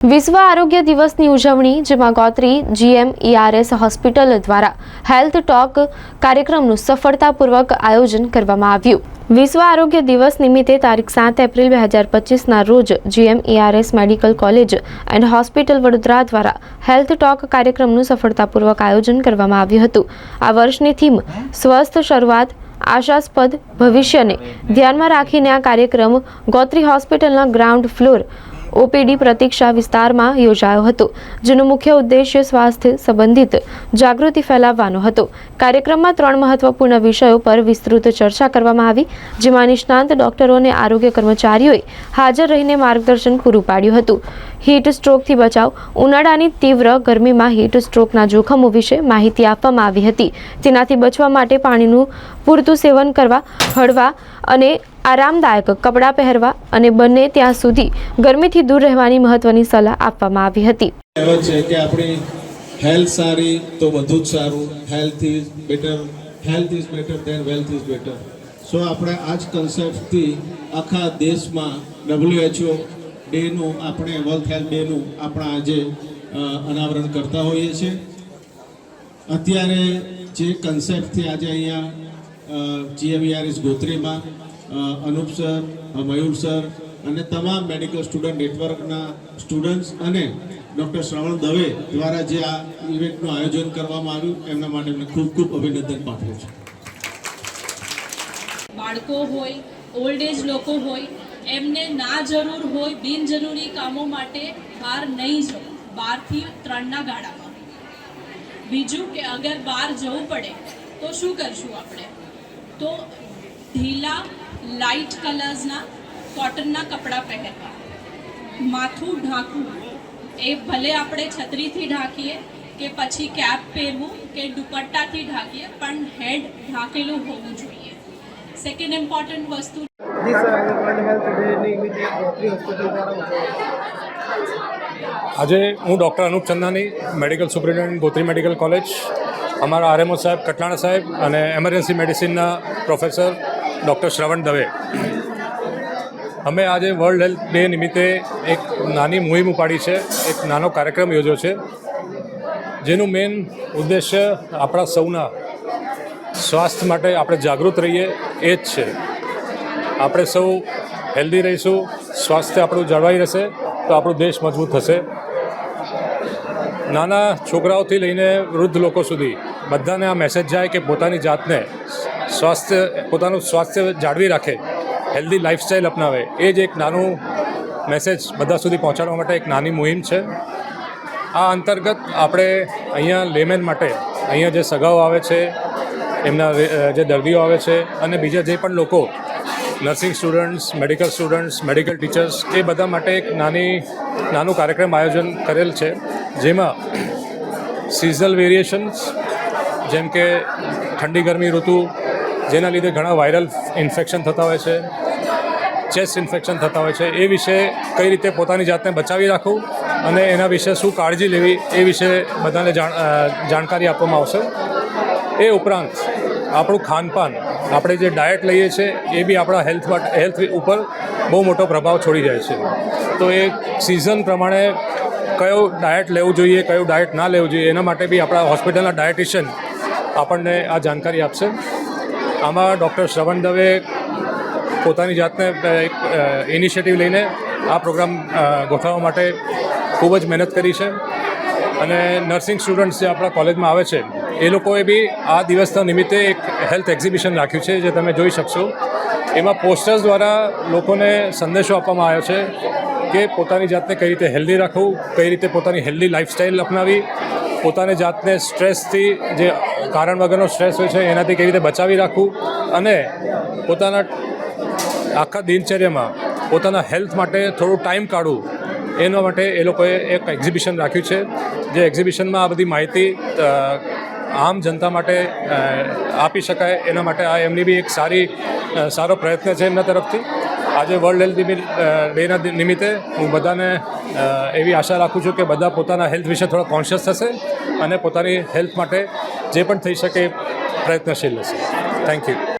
વિશ્વ આરોગ્ય દિવસની ઉજવણી, જેમાં ગોત્રી, જીએમ, ઈઆરએસ, હોસ્પિટલ દ્વારા હેલ્થ ટોક કાર્યક્રમનું સફળતાપૂર્વક આયોજન કરવામાં આવ્યું. વિશ્વ આરોગ્ય દિવસ નિમિત્તે તારીખ સાત એપ્રિલ બે હજાર પચીસના રોજ GM, ERS, medical college and hospital Vadodara દ્વારા હેલ્થ ટોક કાર્યક્રમનું સફળતાપૂર્વક આયોજન કરવામાં આવ્યું હતું. આ વર્ષની થીમ સ્વસ્થ શરૂઆત, આશાસ્પદ ભવિષ્યને ધ્યાનમાં રાખીને આ કાર્યક્રમ ગોત્રી હોસ્પિટલના ગ્રાઉન્ડ ફ્લોર ઓપીડી પ્રતીક્ષા વિસ્તારમાં યોજાયો હતો, જેનો મુખ્ય ઉદ્દેશ્ય સ્વાસ્થ્ય સંબંધિત જાગૃતિ ફેલાવવાનો હતો. કાર્યક્રમમાં ત્રણ મહત્વપૂર્ણ વિષયો પર વિસ્તૃત ચર્ચા કરવામાં આવી, જેમાં નિષ્ણાંત ડોક્ટરો અને આરોગ્ય કર્મચારીઓએ હાજર રહીને માર્ગદર્શન પૂરું પાડ્યું હતું. હીટ સ્ટ્રોકથી બચાવ, ઉનાળાની તીવ્ર ગરમીમાં હીટ સ્ટ્રોકના જોખમો વિશે માહિતી આપવામાં આવી હતી. તેનાથી બચવા માટે પાણીનું પૂરતું સેવન કરવા, હળવા અને આરામદાયક કપડાં પહેરવા અને બને ત્યાં સુધી ગરમીથી દૂર રહેવાની મહત્વની સલાહ આપવામાં આવી હતી. છે કે આપણી હેલ્થ સારી તો બધું જ સારું. Health is better health is better than wealth is better so આપણે આ જ કન્સેપ્ટથી આખા દેશમાં ડબ્લ્યુએચઓ ડેનું આપણે વર્લ્ડ હેલ્થ ડેનું આપણા આજે અનાવરણ કરતા હોઈએ છીએ. અત્યારે જે કન્સેપ્ટથી આજે અહીંયા જીએમઈઆરએસ ગોત્રીમાં અ, અનુપ સર મયુર સર અને તમામ મેડિકલ સ્ટુડન્ટ નેટવર્કના સ્ટુડન્ટ્સ અને ડૉક્ટર શ્રવણ દવે દ્વારા જે આ ઇવેન્ટનું આયોજન કરવામાં આવ્યું, એમના માટે એમને ખૂબ ખૂબ અભિનંદન પાઠવું છું. બાળકો હોય ઓલ્ડ એજ લોકો હોય, એમને ના જરૂર હોય, બિનજરૂરી કામો માટે બહાર નહીં જવું બારથી ત્રણના ગાળામાં. બીજું કે અગર બહાર જવું પડે, તો શું કરશું આપણે? તો ઢીલા લાઇટ કલર્સના કોટનના કપડાં પહેરવા. માથું ઢાંકવું. એ ભલે આપણે છત્રીથી ઢાંકીએ કે પછી કેપ પહેરવું કે દુપટ્ટાથી ઢાંકીએ પણ હેડ ઢાંકેલું હોવું જોઈએ. સેકન્ડ ઇમ્પોર્ટન્ટ વસ્તુ આજે હું doctor Anup Chandani medical superintendent Gotri medical college અમારા આરએમઓ સાહેબ કટલાણા સાહેબ અને એમરજન્સી મેડિસિનના પ્રોફેસર ડૉક્ટર શ્રવણ દવે. અમે આજે વર્લ્ડ હેલ્થ ડે નિમિત્તે એક નાની મુહિમ ઉપાડી છે, એક નાનો કાર્યક્રમ યોજ્યો છે, જેનું મેઇન ઉદ્દેશ્ય આપણા સૌના સ્વાસ્થ્ય માટે આપણે જાગૃત રહીએ, એ જ છે. આપણે સૌ હેલ્ધી રહીશું, સ્વાસ્થ્ય આપણું જળવાઈ રહેશે, તો આપણો દેશ મજબૂત થશે. નાના છોકરાઓથી લઈને વૃદ્ધ લોકો સુધી બધાને આ મેસેજ જાય કે પોતાની જાતને સ્વાસ્થ્ય, પોતાનું સ્વાસ્થ્ય જાળવી રાખે હેલ્ધી લાઈફસ્ટાઈલ અપનાવે, એ જ એક નાનું મેસેજ બધા સુધી પહોંચાડવા માટે એક નાની મુહિમ છે. આ અંતર્ગત આપણે અહીંયા લેમેન માટે અહીંયા જે સગાઓ આવે છે, એમના જે દર્દીઓ આવે છે અને બીજા જે પણ લોકો nursing students medical students medical teachers એ બધા માટે એક નાની, નાનું કાર્યક્રમ આયોજન કરેલ છે, જેમાં સિઝનલ વેરિએશન્સ જેમ કે ઠંડી ગરમી ઋતુ જેના લીધે ઘણા વાયરલ ઇન્ફેક્શન થતા હોય છે, ચેસ્ટ ઇન્ફેક્શન થતા હોય છે. એ વિશે કઈ રીતે પોતાની જાતને બચાવી રાખવું અને એના વિશે શું કાળજી લેવી, એ વિશે બધાને જાણ જાણકારી આપવામાં આવશે. એ ઉપરાંત, આપણું ખાનપાન, આપણે જે ડાયટ લઈએ છીએ એ બી આપણા હેલ્થ માટે હેલ્થ ઉપર બહુ મોટો પ્રભાવ છોડી જાય છે. તો એ સિઝન પ્રમાણે કયો ડાયટ લેવું જોઈએ, કયું ડાયટ ના લેવું જોઈએ, એના માટે બી આપણા હોસ્પિટલના ડાયટિશિયન આપણને આ જાણકારી આપશે. આમાં ડૉક્ટર શ્રવણ દવે પોતાની જાતને એક ઇનિશિયેટિવ લઈને આ પ્રોગ્રામ ગોઠવવા માટે ખૂબ જ મહેનત કરી છે. અને નર્સિંગ સ્ટુડન્ટ્સ જે આપણા કોલેજમાં આવે છે, એ લોકોએ બી આ દિવસના નિમિત્તે એક હેલ્થ એક્ઝિબિશન રાખ્યું છે, જે તમે જોઈ શકશો. એમાં પોસ્ટર્સ દ્વારા લોકોને સંદેશો આપવામાં આવ્યો છે કે પોતાની જાતને કઈ રીતે હેલ્ધી રાખવું, કઈ રીતે પોતાની હેલ્ધી લાઈફસ્ટાઈલ અપનાવી, પોતાની જાતને સ્ટ્રેસથી જે કારણ વગરનો સ્ટ્રેસ હોય છે, એનાથી કેવી રીતે બચાવી રાખવું અને પોતાના આખા દિનચર્યામાં પોતાના હેલ્થ માટે થોડું ટાઈમ કાઢવું, એના માટે એ લોકોએ એક એક્ઝિબિશન રાખ્યું છે, જે એક્ઝિબિશનમાં આ બધી માહિતી આમ જનતા માટે આપી શકાય, એના માટે આ એમની બી એક સારી સારો પ્રયત્ન છે એમના તરફથી. આજે વર્લ્ડ હેલ્થ ડેના નિમિત્તે હું બધાને એવી આશા રાખું છું કે બધા પોતાના હેલ્થ વિશે થોડા કોન્શિયસ થશે અને પોતાની હેલ્થ માટે જે પણ થઈ શકે પ્રયત્નશીલ હશે. Thank you